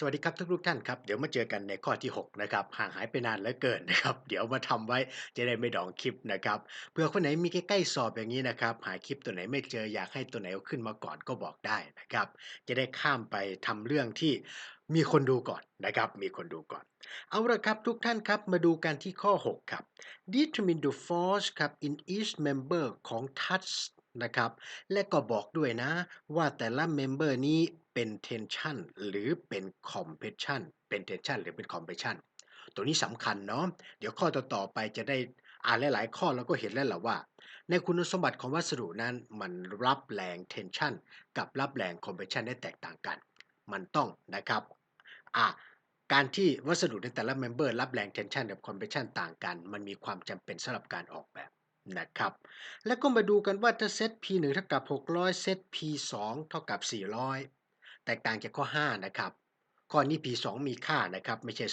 สวัสดีครับทุกๆท่านครับ เดี๋ยวมาเจอกันในข้อที่ 6 นะครับ ห่างหายไปนานเหลือเกินนะครับ เดี๋ยวมาทำไว้จะได้ไม่ดองคลิปนะครับเผื่อคนไหนมีใกล้ๆสอบอย่างนี้นะครับ หาคลิปตัวไหนไม่เจออยากให้ตัวไหนเอาขึ้นมาก่อนก็บอกได้นะครับ จะได้ข้ามไปทำเรื่องที่มีคนดูก่อนนะครับ มีคนดูก่อน เอาละครับทุกท่านครับ มาดูกันที่ข้อ 6 ครับ determine the force ครับ in each member ของ touch นะครับ และก็บอกด้วยนะว่าแต่ละ member นี้ เป็น tension หรือเป็น compression เป็น tension หรือเป็น compression ตัวนี้สำคัญเนาะเดี๋ยวข้อต่อๆไปจะได้อ่านหลายๆข้อเราก็เห็นแล้วแหละว่า ในคุณสมบัติของวัสดุนั้นมันรับแรง tension กับรับแรง compression ได้แตกต่างกัน มันต้องนะครับอะการที่วัสดุในแต่ละเมมเบอร์รับแรง tension กับ compression ต่างกัน มันมีความจำเป็นสำหรับการออกแบบนะครับ แล้วก็มาดูกันว่าถ้าเซต P1 เท่ากับ 600 เซต P2 เท่ากับ 400 แตกต่างจากข้อ 5 นะครับ ข้อนี้ P2 มีค่านะครับ ไม่ใช่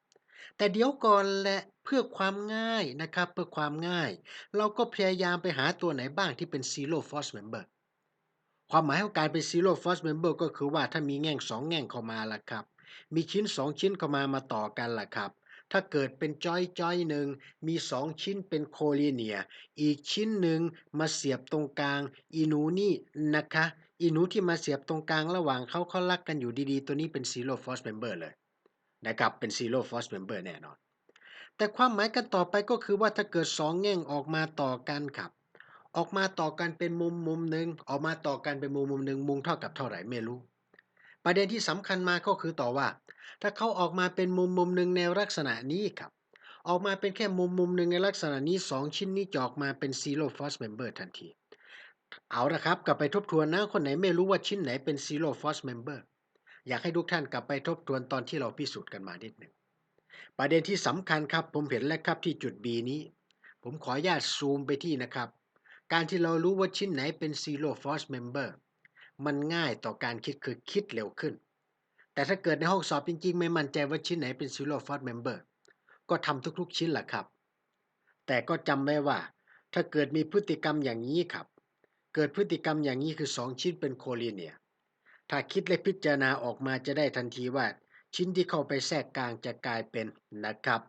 0แต่เดี๋ยวก่อนและเพื่อความง่ายนะครับ เพื่อความง่าย เราก็พยายามไปหาตัวไหนบ้างที่เป็น zero force member ความหมายของการเป็น zero force member ก็คือว่าถ้ามีแง่ง 2 แง่งเข้ามาละครับ มีชิ้น 2 ชิ้นเข้ามามาต่อกันล่ะครับ ถ้าเกิดเป็นจอยจอยหนึ่งมี 2 ชิ้นเป็นโคลีเนีย อีกชิ้นหนึ่งมาเสียบตรงกลางอีนูนี่นะคะ อีหนูที่มาเสียบตรงกลางระหว่างเขาเขารักกันอยู่ดีๆ ตัวนี้เป็น zero force member เลยนะครับเป็น zero force member แน่นอน แต่ความหมายกันต่อไปก็คือว่าถ้าเกิด 2 แง่งออกมาต่อกันครับ ออกมาต่อกันเป็นมุมมุมหนึ่งออกมาต่อกันเป็นมุมมุมหนึ่งมุมเท่ากับเท่าไหร่ไม่รู้ ประเด็นที่สำคัญมาก็คือต่อว่า ถ้าเขาออกมาเป็นมุมมุมหนึ่งในลักษณะนี้ครับ ออกมาเป็นแค่มุมมุมหนึ่งในลักษณะนี้ 2 ชิ้นนี้จะออกมาเป็น zero force member ทันที เอาละครับ กลับไปทบทวนนะ คนไหนไม่รู้ว่าชิ้นไหนเป็น zero force member อยากให้ทุกท่านกลับไปทบทวนตอนที่เราพิสูจน์กันมานิดหนึ่ง ประเด็นที่สำคัญครับ ผมเห็นแล้วครับที่จุด B นี้ ผมขออนุญาตซูมไปที่นะครับ การที่เรารู้ว่าชิ้นไหนเป็น zero force member มันง่ายต่อการคิดคือคิดเร็วขึ้น แต่ถ้าเกิดในห้องสอบจริง ๆ ไม่มั่นใจว่าชิ้นไหนเป็น zero force member ก็ทำทุกๆ ชิ้นแหละครับ แต่ก็จำไว้ว่า ถ้าเกิดมีพฤติกรรมอย่างนี้ครับ เกิดพฤติกรรมอย่างนี้คือ2ชิ้นเป็นโคลีเนีย ถ้าคิดและพิจารณาออกมาจะได้ทันทีว่าชิ้นที่เข้าไปแทรกกลางจะกลายเป็นนะครับ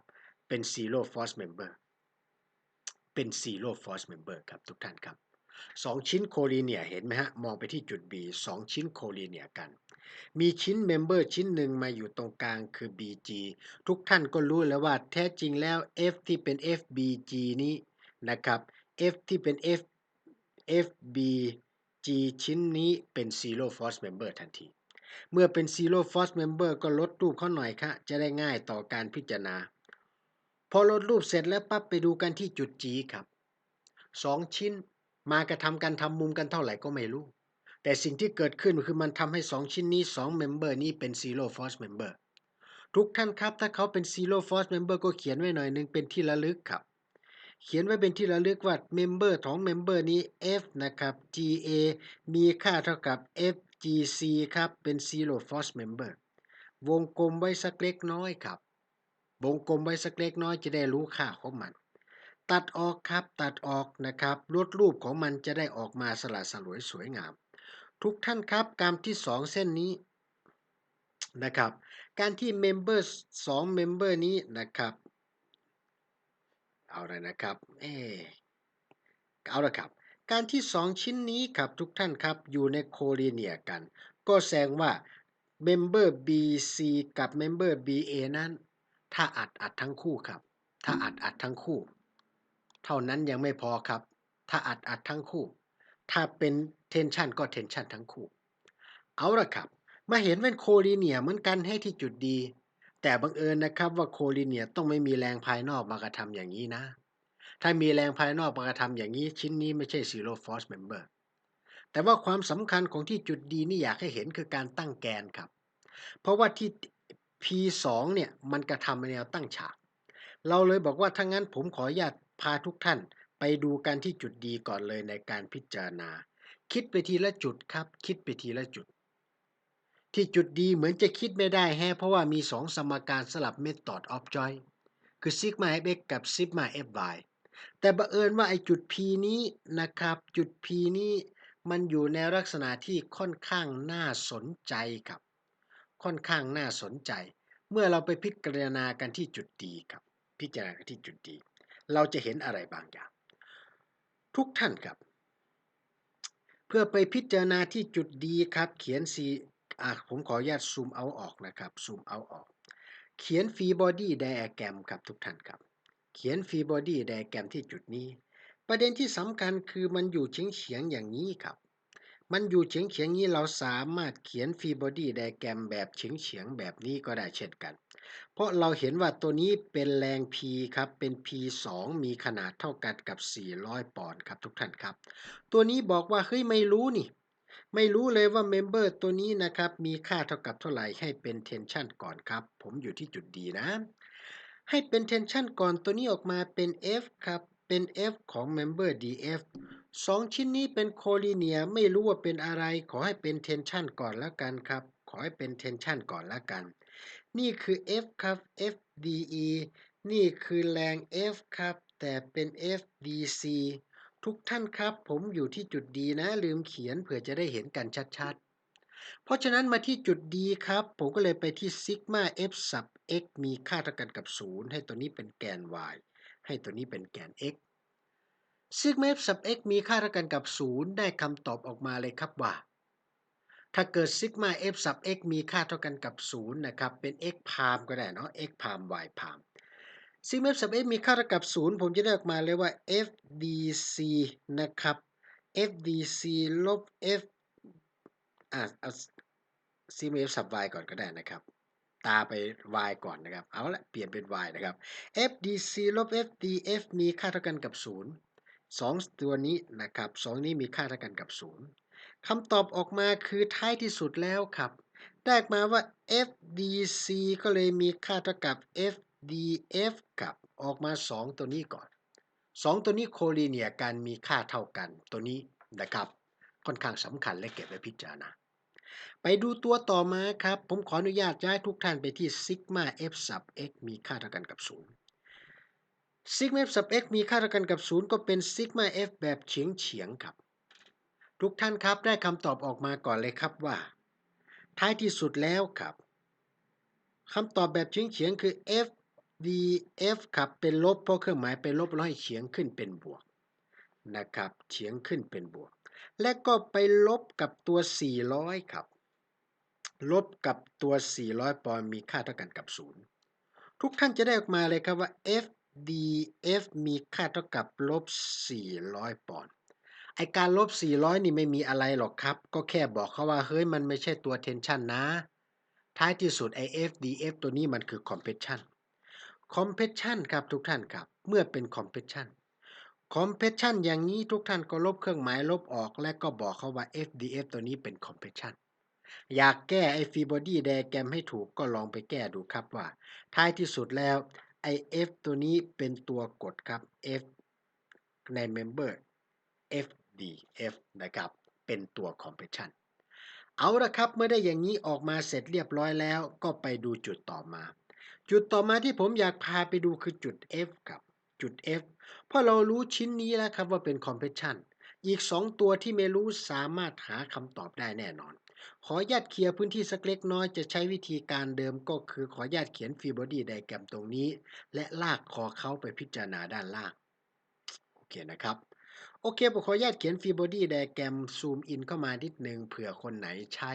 เป็น zero force member เป็น zero force member ครับทุกท่านครับ2ชิ้นโคลีเนียเห็นไหมฮะ มองไปที่จุด B 2ชิ้นโคลีเนียกัน มีชิ้นเมมเบอร์ชิ้นหนึ่งมาอยู่ตรงกลางคือ BG ทุกท่านก็รู้แล้วว่าแท้จริงแล้ว F ที่เป็น FBG นี้นะครับ F ที่เป็น F FBG ชิ้นนี้เป็น zero force member ทันที เมื่อเป็น zero force member ก็ลดรูปเขาหน่อยค่ะ จะได้ง่ายต่อการพิจารณา พอลดรูปเสร็จแล้วปั๊บไปดูกันที่จุด G ครับ 2 ชิ้นมากระทำกันทำมุมกันเท่าไหร่ก็ไม่รู้ แต่สิ่งที่เกิดขึ้นคือมันทำให้ 2 ชิ้นนี้ 2 member นี้เป็น zero force member ทุกท่านครับ ถ้าเขาเป็น zero force member ก็เขียนไว้หน่อยหนึงเป็นที่ระลึกครับ เขียนไว้เป็นที่ระลึกว่า member ของ member นี้ F นะครับ GA มีค่าเท่ากับ FGC ครับ เป็น zero force member วงกลมไว้สักเล็กน้อยครับ วงกลมไว้สักเล็กน้อยจะได้รู้ค่าของมัน ตัดออกครับ ตัดออกนะครับลดรูปของมันจะได้ออกมาสละสลวยสวยงาม ทุกท่านครับกรรมที่ 2 เส้นนี้นะครับ การที่ member 2 member นี้นะครับ เอาเลยนะครับเออเอาละครับ การที่ 2 ชิ้นนี้ครับทุกท่านครับอยู่ในโคลีเนียกัน ก็แสดงว่า member BC กับ member BA นั้น ถ้าอัดอัดทั้งคู่ครับ ถ้าอัดอัดทั้งคู่ เท่านั้นยังไม่พอครับ ถ้าอัดอัดทั้งคู่ ถ้าเป็น tension ก็ tension ทั้งคู่ เอาละครับ มาเห็นเป็นโคลีเนียเหมือนกันให้ที่จุดดี แต่บังเอิญนะครับว่าโคลีเนียต้องไม่มีแรงภายนอกมากระทำอย่างนี้นะ ถ้ามีแรงภายนอกมากระทำอย่างนี้ชิ้นนี้ไม่ใช่ zero force member แต่ว่าความสำคัญของที่จุดดีนี่อยากให้เห็นคือการตั้งแกนครับ เพราะว่าที่ P2 เนี่ยมันกระทำในแนวตั้งฉาก เราเลยบอกว่าถ้างั้นผมขออนุญาตพาทุกท่าน ไปดูกันที่จุดดีก่อนเลยในการพิจารณา คิดไปทีละจุดครับ คิดไปทีละจุด ที่จุดดีเหมือนจะคิดไม่ได้แฮะเพราะว่ามี 2 สมการสลับ method of joint คือ sigma fx กับ sigma fy แต่บังเอิญว่าไอ้จุด P นี้นะครับ จุด P นี้มันอยู่ในลักษณะที่ค่อนข้างน่าสนใจครับ ค่อนข้างน่าสนใจ เมื่อเราไปพิจารณากันที่จุดดีครับ พิจารณากันที่จุดดี เราจะเห็นอะไรบางอย่าง ทุกท่านครับ เพื่อไปพิจารณาที่จุดดีครับ เขียนสี อะผมขออนุญาตซูมเอาออกนะครับซูมเอาออก เขียนฟรีบอดี้ไดอะแกรมครับทุกท่านครับ เขียนฟรีบอดี้ไดอะแกรมที่จุดนี้ ประเด็นที่สำคัญคือมันอยู่เฉียงเฉียงอย่างนี้ครับ มันอยู่เฉียงเฉียงนี้เราสามารถเขียนฟรีบอดี้ไดอะแกรมแบบเฉียงเฉียงแบบนี้ก็ได้เช่นกัน เพราะเราเห็นว่าตัวนี้เป็นแรง P ครับเป็น P2 มีขนาดเท่ากันกับ 400 ปอนด์ครับทุกท่านครับ ตัวนี้บอกว่าเฮ้ยไม่รู้นี่ ไม่รู้เลยว่าเมมเบอร์ตัวนี้นะครับ มีค่าเท่ากับเท่าไหร่ให้เป็นเทนชันก่อนครับ ผมอยู่ที่จุดดีนะ ให้เป็นเทนชันก่อนตัวนี้ออกมาเป็น F ครับ เป็น F ของ Member DF สองชิ้นนี้เป็นโคลีเนียไม่รู้ว่าเป็นอะไร ขอให้เป็นเทนชันก่อนแล้วกันครับ ขอให้เป็นเทนชันก่อนแล้วกัน นี่คือ F ครับ FDE นี่คือแรง F ครับ แต่เป็น FDC ทุกท่านครับ ผมอยู่ที่จุดดีนะ ลืมเขียนเผื่อจะได้เห็นกันชัดๆ เพราะฉะนั้นมาที่จุดดีครับ ผมก็เลยไปที่ซิกมา f sub x มีค่าเท่ากันกับ 0 ให้ตัวนี้เป็นแกน y ให้ตัวนี้เป็นแกน x ซิกมา f sub x มีค่าเท่ากันกับ 0 ได้คำตอบออกมาเลยครับว่า ถ้าเกิดซิกมา f sub x มีค่าเท่ากันกับ 0 นะครับ เป็น x พามก็ได้เนาะ x พาม y พาม ซิกมา f sub x มีค่าเท่ากับ 0 ผมจะได้ออกมาเลยว่า fdc นะครับ fdc ลบ f อะเอาซิกมา f sub y ก่อนก็ได้นะครับ ตาไป y ก่อนนะครับ เอาละเปลี่ยนเป็น y นะครับ fdc ลบ fdf มีค่าเท่ากันกับ 0 2 ตัวนี้นะครับ 2 นี้มีค่าเท่ากันกับ 0 คำตอบออกมาคือท้ายที่สุดแล้วครับ ได้ออกมาว่า FDC ก็เลยมีค่าเท่ากับ df กับออกมา 2 ตัวนี้ก่อน 2 ตัวนี้โคลีเนียกันมีค่าเท่ากันตัวนี้นะครับ ค่อนข้างสำคัญและเก็บไว้พิจารณา ไปดูตัวต่อมาครับ ผมขออนุญาตย้ายทุกท่านไปที่ซิกมา f sub x มีค่าเท่ากันกับ0ซิกมา f sub x มีค่าเท่ากันกับ 0 ก็เป็นซิกมา f แบบเฉียงเฉียงครับ ทุกท่านครับได้คำตอบออกมาก่อนเลยครับว่า ท้ายที่สุดแล้วครับคำตอบแบบเฉียงเฉียงคือ f df ครับเป็นลบเพราะเครื่องหมายเป็นลบแล้วให้เฉียงขึ้นเป็นบวกนะครับเฉียงขึ้นเป็นบวก และก็ไปลบกับตัว 400 ครับ ลบกับตัว 400 ปอนด์มีค่าเท่ากันกับ 0 ทุกท่านจะได้ออกมาเลยครับว่า FDF มีค่าเท่ากับลบ 400 ปอนด์ไอการลบ 400 นี่ไม่มีอะไรหรอกครับ ก็แค่บอกเขาว่า เฮ้ย มันไม่ใช่ตัว tension นะ ท้ายที่สุดไอ FDF ตัวนี้มันคือ compression compression ครับทุกท่านครับ เมื่อเป็น compression compression อย่างนี้ทุกท่านก็ลบเครื่องหมายลบออกและก็บอกเขาว่า FDF ตัวนี้เป็น compression อยากแก้ไอ้ free body diagram ให้ถูกก็ลองไปแก้ดูครับว่า ท้ายที่สุดแล้วไอ F ตัวนี้เป็นตัวกดครับ F ใน member FDF นะครับเป็นตัว compression เอาละครับเมื่อได้อย่างนี้ออกมาเสร็จเรียบร้อยแล้วก็ไปดูจุดต่อมา จุดต่อมาที่ผมอยากพาไปดูคือจุด F ครับ จุด F เพราะเรารู้ชิ้นนี้แล้วครับว่าเป็น compression อีก 2 ตัวที่ไม่รู้สามารถหาคำตอบได้แน่นอน ขอญาตเคลียร์พื้นที่สักเล็กน้อยจะใช้วิธีการเดิมก็คือขอญาตเขียนฟีบอดี้ไดแกรมตรงนี้ และลากคอเขาไปพิจารณาด้านล่าง โอเคนะครับ โอเคผมขอญาตเขียนฟีบอดี้ไดแกรมซูมอินเข้ามานิดนึงเผื่อคนไหนใช้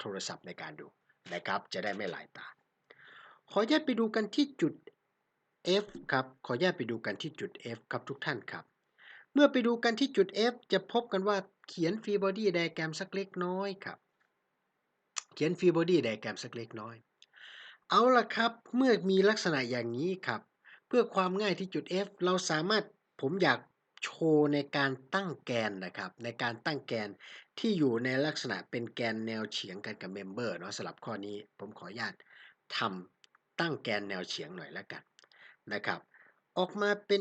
โทรศัพท์ในการดูนะครับ จะได้ไม่หลายตา ขออนุญาตไปดูกันที่จุด F ครับ ขออนุญาตไปดูกันที่จุด F ครับทุกท่านครับ เมื่อไปดูกันที่จุด F จะพบกันว่าเขียนฟรีบอดี้ไดแกรมสักเล็กน้อยครับ เขียนฟรีบอดี้ไดแกรมสักเล็กน้อย เอาละครับ เมื่อมีลักษณะอย่างนี้ครับ เพื่อความง่ายที่จุด F เราสามารถผมอยากโชว์ในการตั้งแกนนะครับ ในการตั้งแกนที่อยู่ในลักษณะเป็นแกนแนวเฉียงกันกับเมมเบอร์เนาะสำหรับข้อนี้ผมขออนุญาตทำ ตั้งแกนแนวเฉียงหน่อยแล้วกันนะครับ ออกมาเป็น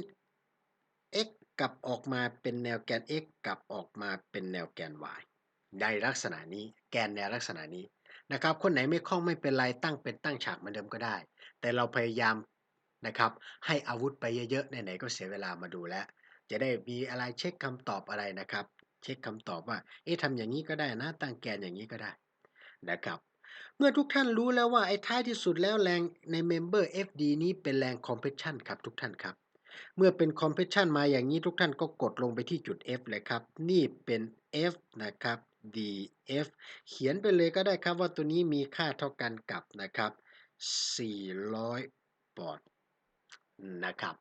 x กับออกมาเป็นแนวแกน x กับออกมาเป็นแนวแกน y ในลักษณะนี้แกนแนวลักษณะนี้นะครับ คนไหนไม่คล่องไม่เป็นไรตั้งเป็นตั้งฉากเหมือนเดิมก็ได้ แต่เราพยายามนะครับให้อาวุธไปเยอะๆไหนๆก็เสียเวลามาดูแล้ว จะได้มีอะไรเช็คคำตอบอะไรนะครับ เช็คคำตอบว่า เอ๊ะทำอย่างนี้ก็ได้นะ ตั้งแกนอย่างนี้ก็ได้นะครับ มื่อทุกท่านรู้แล้วว่าไอ้ท้ายที่สุดแล้วแรงใน Member FD นี้เป็นแรง Compression ครับทุกท่านครับ เมื่อเป็น Compression มาอย่างนี้ทุกท่านก็กดลงไปที่จุด F เลยครับ นี่เป็น F นะครับ DF เขียนไปเลยก็ได้ครับว่าตัวนี้มีค่าเท่ากันกับนะครับ 400 ปอนด์นะครับ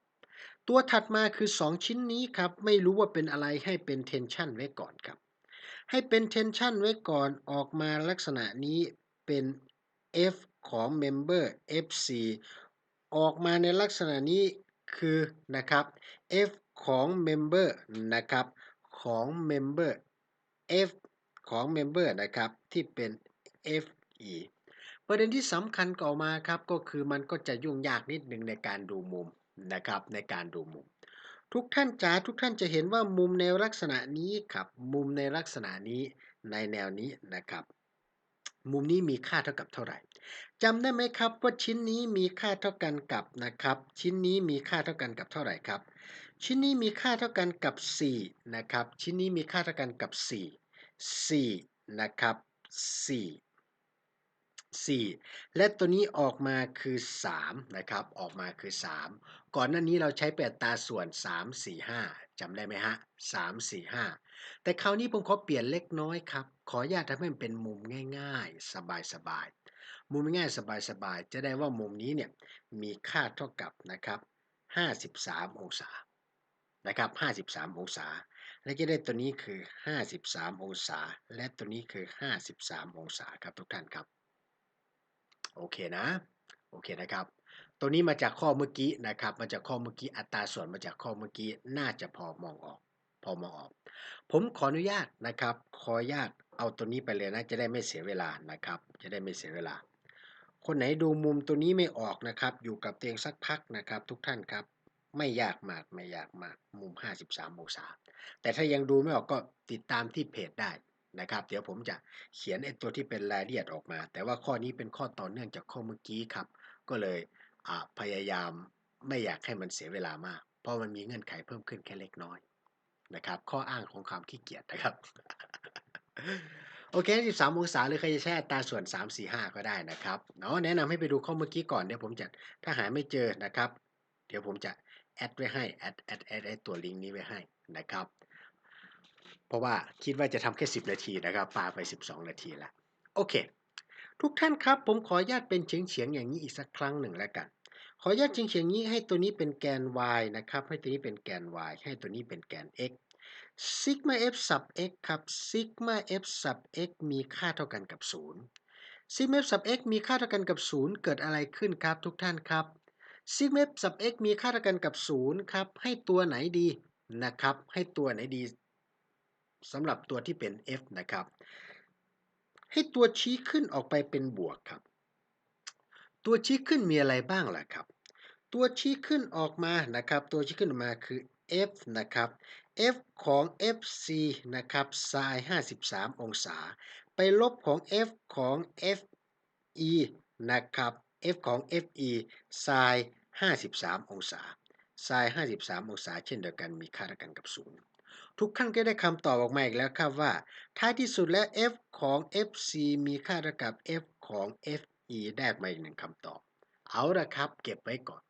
ตัวถัดมาคือ 2 ชิ้นนี้ครับ ไม่รู้ว่าเป็นอะไรให้เป็น tension ไว้ก่อนครับให้เป็น tension ไว้ก่อนออกมาลักษณะนี้ เป็น F ของ member FC ออกมาในลักษณะนี้คือนะครับ F ของ member นะครับของ member F ของ member นะครับที่เป็น FE ประเด็นที่สำคัญก่อมาครับก็คือมันก็จะยุ่งยากนิดหนึ่งในการดูมุมนะครับในการดูมุม ทุกท่านจ๋าทุกท่านจะเห็นว่ามุมในลักษณะนี้ครับมุมในลักษณะนี้ในแนวนี้นะครับ มุมนี้มีค่าเท่ากับเท่าไหร่จำได้ไหมครับว่าชิ้นนี้มีค่าเท่ากันกับนะครับ ชิ้นนี้มีค่าเท่ากันกับเท่าไหร่ครับ ชิ้นนี้มีค่าเท่ากันกับ 4 นะครับ ชิ้นนี้มีค่าเท่ากันกับ 4 4 นะครับ 4 4 และตัวนี้ออกมาคือ 3 นะครับ ออกมาคือ 3 ก่อนหน้านี้เราใช้เป็นอัตาส่วน 3 4 5จำได้ไหมฮะ 3 4 5 แต่คราวนี้ผมขอเปลี่ยนเล็กน้อยครับ ขออนุญาตทำให้มันเป็นมุมง่ายๆ สบายๆ มุมง่ายสบายๆ จะได้ว่ามุมนี้เนี่ยมีค่าเท่ากับนะครับ53 องศา นะครับ 53 องศา และจะได้ตัวนี้คือ 53 องศา และตัวนี้คือ 53 องศาครับทุกท่านครับ โอเคนะ โอเคนะครับ ตัวนี้มาจากข้อเมื่อกี้นะครับ มาจากข้อเมื่อกี้ อัตราส่วนมาจากข้อเมื่อกี้ น่าจะพอมองออก พอมองออกผมขออนุญาตนะครับ ขออนุญาตเอาตัวนี้ไปเลยนะ จะได้ไม่เสียเวลานะครับ จะได้ไม่เสียเวลา คนไหนดูมุมตัวนี้ไม่ออกนะครับ อยู่กับเตียงสักพักนะครับ ทุกท่านครับ ไม่ยากมากไม่ยากมาก มุม 53องศาแต่ถ้ายังดูไม่ออกก็ติดตามที่เพจได้นะครับ เดี๋ยวผมจะเขียนไอ้ตัวที่เป็นรายละเอียดออกมา แต่ว่าข้อนี้เป็นข้อต่อเนื่องจากข้อเมื่อกี้ครับ ก็เลยพยายามไม่อยากให้มันเสียเวลามาก เพราะมันมีเงื่อนไขเพิ่มขึ้นแค่เล็กน้อย นะครับ ข้ออ้างของความขี้เกียจนะครับ โอเค 13 องศาหรือใครจะใช้อัตาส่วน 3 4 5 ก็ได้นะครับเนาะแนะนำให้ไปดูข้อเมื่อกี้ก่อน เดี๋ยวผมจะถ้าหาไม่เจอนะครับ เดี๋ยวผมจะแอดไว้ให้แอดแอดแอดไอตัวลิงก์นี้ไว้ให้นะครับ เพราะว่าคิดว่าจะทำแค่ 10 นาทีนะครับปาไป 12 นาทีล้วโอเค ทุกท่านครับ ผมขออนุญาตเป็นเฉียงเฉียงๆอย่างนี้อีกสักครั้งหนึ่งแล้วกัน ขออนุญาตเฉียงเฉียงนี้ให้ตัวนี้เป็นแกน y นะครับ ให้ตัวนี้เป็นแกน y ให้ตัวนี้เป็นแกน x ซิกมา f sub x ครับซิกมา f sub x มีค่าเท่ากันกับ 0ซิกมา f sub x มีค่าเท่ากันกับ 0 เกิดอะไรขึ้นครับทุกท่านครับซิกมา f sub x มีค่าเท่ากันกับ 0 ครับ ให้ตัวไหนดีนะครับ ให้ตัวไหนดีสำหรับตัวที่เป็น f นะครับ ให้ตัวชี้ขึ้นออกไปเป็นบวกครับ ตัวชี้ขึ้นมีอะไรบ้างล่ะครับ ตัวชี้ขึ้นออกมานะครับ ตัวชี้ขึ้นออกมาคือ f นะครับ f ของ fc นะครับ sin 53 องศา ไปลบของ f ของ fe นะครับ f ของ fe sin 53 องศา sin 53 องศา เช่นเดียวกันมีค่าเท่ากันกับ 0 ทุกท่านก็ได้คำตอบออกมาอีกแล้วครับว่า ท้ายที่สุดแล้ว f ของ fc มีค่าเท่ากับ f ของ fe ได้มาอีกหนึ่งคำตอบ เอาละครับ เก็บไว้ก่อน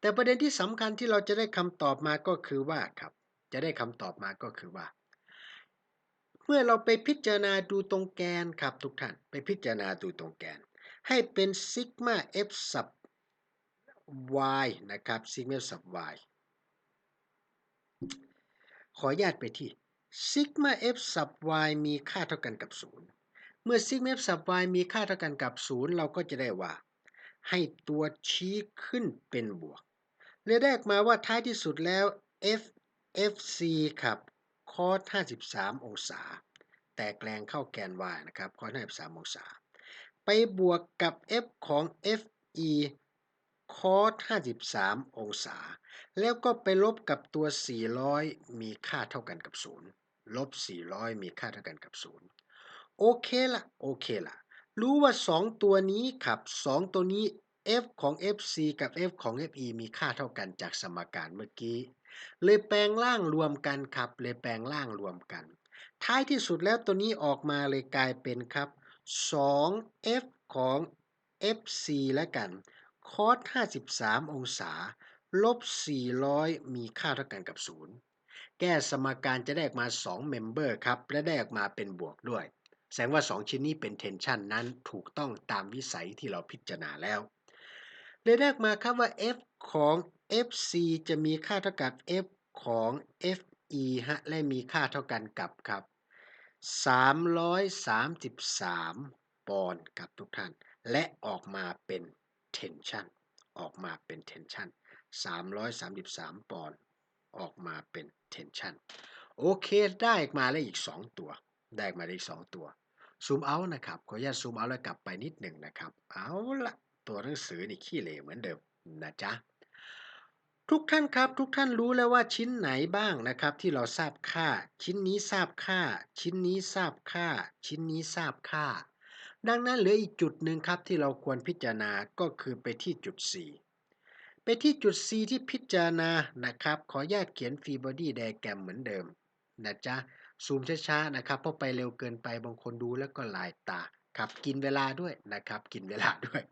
แต่ประเด็นที่สำคัญที่เราจะได้คำตอบมาก็คือว่าครับ จะได้คำตอบมาก็คือว่า เมื่อเราไปพิจารณาดูตรงแกนครับทุกท่าน ไปพิจารณาดูตรงแกน ให้เป็นซิกมา f sub y นะครับซิกมา sub y ขออนุญาตไปที่ซิกมา f sub y มีค่าเท่ากันกับ 0 เมื่อซิกมา f sub y มีค่าเท่ากันกับ 0 เราก็จะได้ว่า ให้ตัวชี้ขึ้นเป็นบวกเลยได้ออกมาว่าท้ายที่สุดแล้ว f fc ครับ cos 53 องศา แตกแรงเข้าแกน y นะครับ cos 53 องศา ไปบวกกับ f ของ fe cos 53 องศา แล้วก็ไปลบกับตัว 400 มีค่าเท่ากันกับ 0 ลบ 400 มีค่าเท่ากันกับ 0 โอเคละโอเคละรู้ว่า 2 ตัวนี้ครับ 2 ตัวนี้ f ของ fc กับ f ของ fe มีค่าเท่ากันจากสมการเมื่อกี้ เลยแปลงร่างรวมกันครับ เลยแปลงร่างรวมกัน ท้ายที่สุดแล้วตัวนี้ออกมาเลยกลายเป็นครับ 2f ของ FC แล้วกัน cos 53 องศา ลบ 400 มีค่าเท่ากันกับ 0 แก้สมการจะได้ออกมา 2 เมมเบอร์ครับ และได้ออกมาเป็นบวกด้วย แสดงว่า 2 ชิ้นนี้เป็นเทนชันนั้นถูกต้องตามวิสัยที่เราพิจารณาแล้วเลยได้ออกมาครับว่า f ของ fc จะมีค่าเท่ากับ f ของ fe ฮะและมีค่าเท่ากันกับครับ 333 ปอนด์ครับทุกท่าน และออกมาเป็น tension ออกมาเป็น tension 333 ปอนด์ออกมาเป็น tension โอเค ได้มาแล้วอีก 2 ตัว ได้มาได้อีก 2 ตัว ซูมเอานะครับ ขออนุญาตซูมเอาแล้วกลับไปนิดหนึ่งนะครับ เอาละตัวหนังสือนี่ขี้เหร่เหมือนเดิมนะจ๊ะ ทุกท่านครับทุกท่านรู้แล้วว่าชิ้นไหนบ้างนะครับ ที่เราทราบค่า ชิ้นนี้ทราบค่า ชิ้นนี้ทราบค่า ชิ้นนี้ทราบค่า ดังนั้นเหลืออีกจุดหนึ่งครับที่เราควรพิจารณาก็คือไปที่จุด C ไปที่จุด C ที่พิจารณานะครับ ขออนุญาตเขียนฟรีบอดี้ไดแกรมเหมือนเดิมนะจ๊ะ ซูมช้าๆนะครับเพราะไปเร็วเกินไปบางคนดูแล้วก็ลายตาครับกินเวลาด้วยนะครับ กินเวลาด้วย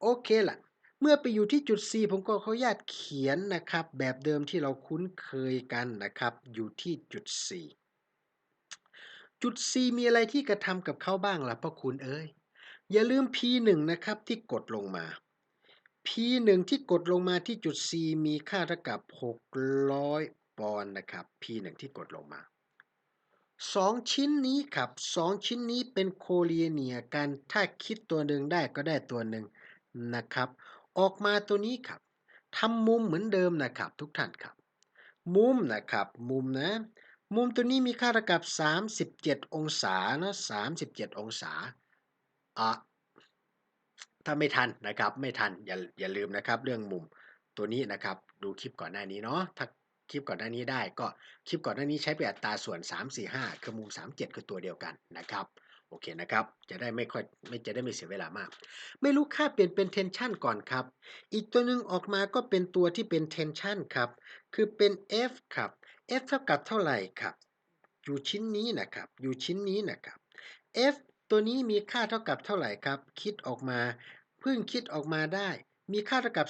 โอเคล่ะ เมื่อไปอยู่ที่จุด C ผมก็ขออนุญาตเขียนนะครับ แบบเดิมที่เราคุ้นเคยกันนะครับ อยู่ที่จุด C จุด C มีอะไรที่กระทำกับเขาบ้างล่ะพ่อคุณเอ้ยอย่าลืม P1 นะครับที่กดลงมา P1 ที่กดลงมาที่จุด C มีค่าเท่ากับ 600 ปอนด์นะครับ P1 ที่กดลงมา 2ชิ้นนี้ครับ2ชิ้นนี้เป็นโคเลียเนียกันถ้าคิดตัวหนึ่งได้ก็ได้ตัวหนึ่งนะครับ ออกมาตัวนี้ครับทำมุมเหมือนเดิมนะครับ ทุกท่านครับ มุมนะครับมุมนะ มุมตัวนี้มีค่าเท่ากับ 37 องศานะ37 องศาอะถ้าไม่ทันนะครับ ไม่ทันอย่าอย่าลืมนะครับ เรื่องมุมตัวนี้นะครับ ดูคลิปก่อนหน้านี้เนาะถ้า คลิปก่อนหน้านี้ได้ก็คลิปก่อนหน้านี้ใช้เป็นอัตราส่วน 3 4 5 คือมุม 37 คือตัวเดียวกันนะครับโอเคนะครับ จะได้ไม่ค่อยไม่จะได้ไม่เสียเวลามาก ไม่รู้ค่าเปลี่ยนเป็น tension ก่อนครับ อีกตัวหนึ่งออกมาก็เป็นตัวที่เป็น tension ครับ คือเป็น F ครับ F เท่ากับเท่าไหร่ครับ อยู่ชิ้นนี้นะครับ อยู่ชิ้นนี้นะครับ F ตัวนี้มีค่าเท่ากับเท่าไหร่ครับ คิดออกมาเพิ่งคิดออกมาได้ มีค่าเท่ากับ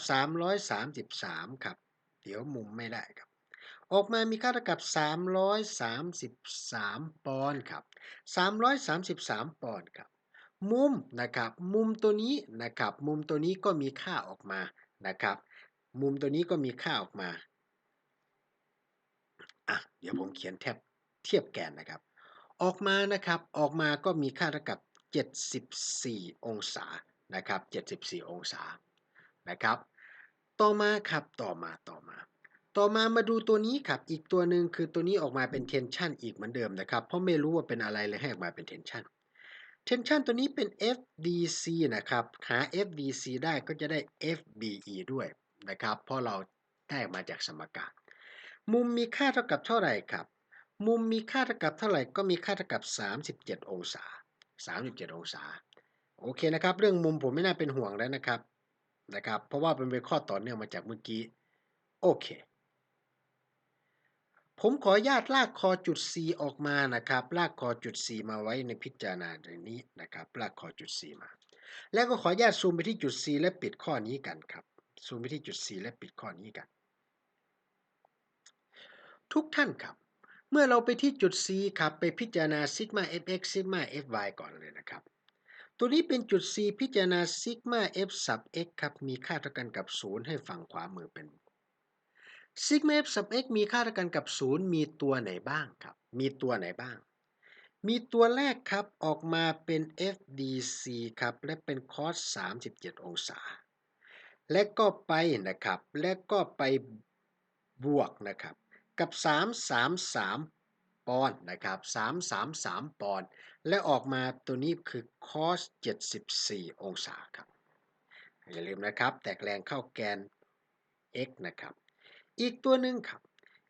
333 ครับ เดี๋ยวมุมไม่ได้ครับ ออกมามีค่าเท่ากับ 333 ปอนด์ครับ 333 ปอนด์ครับ มุมนะครับ มุมตัวนี้นะครับ มุมตัวนี้ก็มีค่าออกมานะครับ มุมตัวนี้ก็มีค่าออกมา อะ เดี๋ยวผมเขียนแทบเทียบแกนนะครับ ออกมานะครับ ออกมาก็มีค่าเท่ากับ 74 องศา นะครับ 74 องศา นะครับ ต่อมาครับ ต่อมา ต่อมา ต่อมามาดูตัวนี้ครับ อีกตัวหนึ่งคือตัวนี้ออกมาเป็น tension อีกเหมือนเดิมนะครับ เพราะไม่รู้ว่าเป็นอะไรเลยให้ออกมาเป็น tension tension ตัวนี้เป็น FDC นะครับ หา FDC ได้ก็จะได้ FBE ด้วยนะครับ เพราะเราได้มาจากสมการ มุมมีค่าเท่ากับเท่าไหร่ครับ มุมมีค่าเท่ากับเท่าไหร่ก็มีค่าเท่ากับ 37 องศา 37 องศา โอเคนะครับ เรื่องมุมผมไม่น่าเป็นห่วงแล้วนะครับ นะครับ เพราะว่าเป็นข้อต่อเนื่องมาจากเมื่อกี้ โอเค ผมขออนุญาตลากคอจุด C ออกมานะครับ ลากคอจุด C มาไว้ในพิจารณาในนี้นะครับ ลากคอจุด C มา แล้วก็ขออนุญาตซูมไปที่จุด C และปิดข้อนี้กันครับ ซูมไปที่จุด C และปิดข้อนี้กัน ทุกท่านครับ เมื่อเราไปที่จุด C ครับ ไปพิจารณาซิกมา fx ซิกมา fy ก่อนเลยนะครับ ตัวนี้เป็นจุด C พิจารณาซิกมา f sub x ครับ มีค่าเท่ากันกับ 0 ให้ฝั่งขวามือเป็น ซิกมา f sub x มีค่าเท่ากันกับ 0 มีตัวไหนบ้างครับ มีตัวไหนบ้าง มีตัวแรกครับออกมาเป็น fdc ครับ และเป็น cos 37 องศา และก็ไปนะครับ และก็ไปบวกนะครับ กับ 333 ปอนด์นะครับ 333 ปอนด์และออกมาตัวนี้คือ cos 74 องศาครับ อย่าลืมนะครับ แตกแรงเข้าแกน x นะครับ อีกตัวหนึ่งครับ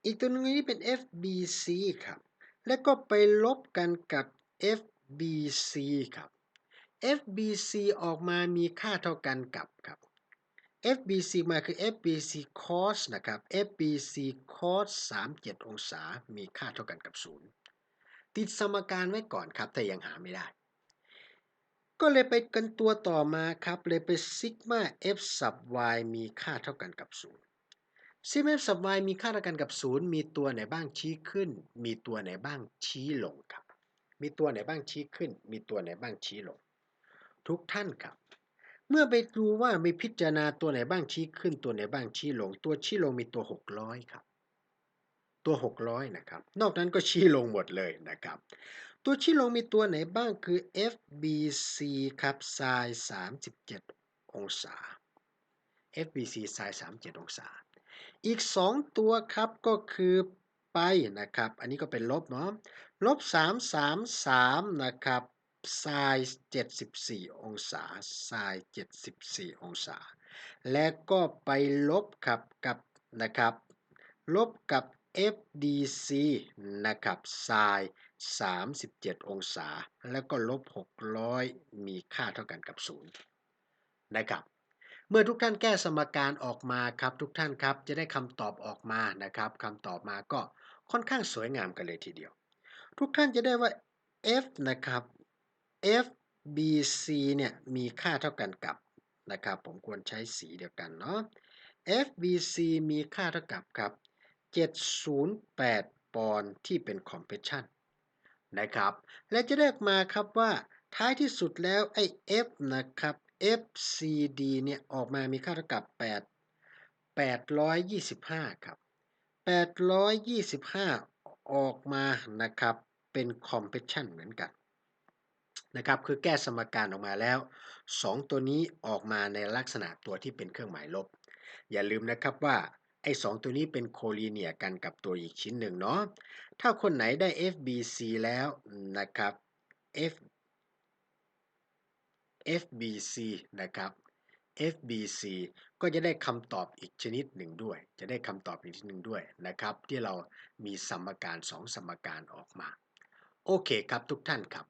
อีกตัวหนึงนี้เป็น FBC ครับ แล้วก็ไปลบกันกับ FBC ครับ FBC ออกมามีค่าเท่ากันกับครับ FBC มาคือ FBC cos นะครับ FBC cos 37 องศา มีค่าเท่ากันกับ 0 ติดสมการไว้ก่อนครับ แต่ยังหาไม่ได้ ก็เลยไปกันตัวต่อมาครับ เลยไปซิกมา f sub y มีค่าเท่ากันกับ 0 ซิกมา f sub y มีค่าเท่ากันกับ 0 มีตัวไหนบ้างชี้ขึ้น มีตัวไหนบ้างชี้ลงครับ มีตัวไหนบ้างชี้ขึ้น มีตัวไหนบ้างชี้ลง ทุกท่านครับ เมื่อไปดูว่ามีพิจารณาตัวไหนบ้างชี้ขึ้น ตัวไหนบ้างชี้ลง ตัวชี้ลงมีตัว 600 ครับ ตัว 600 นะครับ นอกนั้นก็ชี้ลงหมดเลยนะครับ ตัวชี้ลงมีตัวไหนบ้างคือ FBC ครับ sin 37 องศา FBC sin 37 องศา อีก 2 ตัวครับก็คือไปนะครับ อันนี้ก็เป็นลบเนาะลบ 333 นะครับ sin 74 องศา sin 74 องศา และก็ไปลบครับกับนะครับ ลบกับ FDC นะครับ sin 37 องศา แล้วก็ลบ 600 มีค่าเท่ากันกับ 0 นะครับ เมื่อทุกท่านแก้สมการออกมาครับทุกท่านครับจะได้คำตอบออกมานะครับคำตอบมาก็ค่อนข้างสวยงามกันเลยทีเดียว ทุกท่านจะได้ว่า f นะครับ FBC เนี่ยมีค่าเท่ากันกับนะครับผมควรใช้สีเดียวกันเนาะ FBC มีค่าเท่ากับครับ 708 ปอนด์ที่เป็น compression นะครับ และจะได้มาครับว่าท้ายที่สุดแล้วไอ้ F นะครับ FCD เนี่ยออกมามีค่าเท่ากับ 8 825 ครับ 825 ออกมานะครับ เป็น compression เหมือนกันนะครับคือแก้สมการออกมาแล้ว 2 ตัวนี้ออกมาในลักษณะตัวที่เป็นเครื่องหมายลบ อย่าลืมนะครับว่าไอ้สตัวนี้เป็นโคลีเนียกันกับตัวอีกชิ้นหนึ่งเนาะถ้าคนไหนได้ FBC แล้วนะครับ F FBC นะครับ FBC ก็จะได้คำตอบอีกชนิดหนึ่งด้วย จะได้คำตอบอีกชนิดหนึ่งด้วยนะครับ ที่เรามีสมการ2สมการออกมา โอเคครับทุกท่านครับ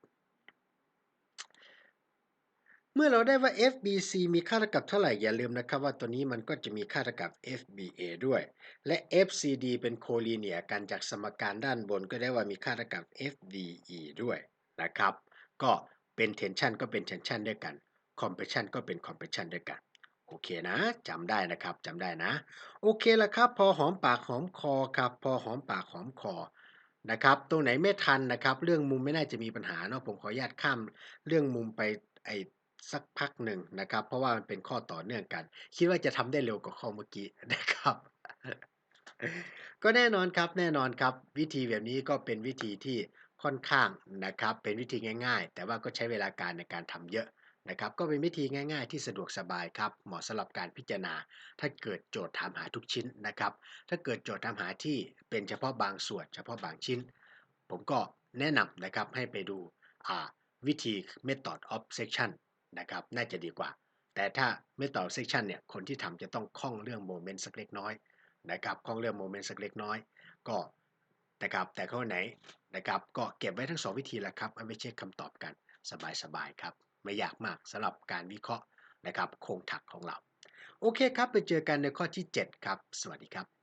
เมื่อเราได้ว่า FBC มีค่าเท่ากับเท่าไหร่ อย่าลืมนะครับว่าตัวนี้มันก็จะมีค่าเท่ากับ FBA ด้วย และ FCD เป็นโคลีเนียกันจากสมการด้านบนก็ได้ว่ามีค่าเท่ากับ FDE ด้วยนะครับ ก็ เป็น tension ก็เป็น tension ด้วยกัน compression ก็เป็น compression ด้วยกันโอเคนะจำได้นะครับจำได้นะ โอเคละครับ พอหอมปากหอมคอครับ พอหอมปากหอมคอนะครับตรงไหนไม่ทันนะครับ เรื่องมุมไม่น่าจะมีปัญหาเนาะผมขออนุญาตข้ามเรื่องมุมไปไอสักพักหนึ่งนะครับ เพราะว่ามันเป็นข้อต่อเนื่องกัน คิดว่าจะทำได้เร็วกว่าข้อเมื่อกี้นะครับ ก็แน่นอนครับแน่นอนครับ วิธีแบบนี้ก็เป็นวิธีที่ ค่อนข้างนะครับเป็นวิธีง่าย ๆ แต่ว่าก็ใช้เวลาการในการทำเยอะนะครับก็เป็นวิธีง่าย ๆ ที่สะดวกสบายครับเหมาะสำหรับการพิจารณา ถ้าเกิดโจทย์ถามหาทุกชิ้นนะครับ ถ้าเกิดโจทย์ถามหาที่เป็นเฉพาะบางส่วน เฉพาะบางชิ้น ผมก็แนะนำนะครับให้ไปดูวิธี method of section นะครับน่าจะดีกว่า แต่ถ้า method of section เนี่ยคนที่ทำจะต้องคล่องเรื่องโมเมนต์สักเล็กน้อยนะครับคล่องเรื่องโมเมนต์สักเล็กน้อย ก็ นะครับแต่ข้อไหนนะครับก็เก็บไว้ทั้ง2วิธีแหละครับเอาไปเช็คคำตอบกันสบายๆครับ ไม่ยากมากสำหรับการวิเคราะห์นะครับโครงถักของเรา โอเคครับไปเจอกันในข้อที่ 7 ครับ สวัสดีครับ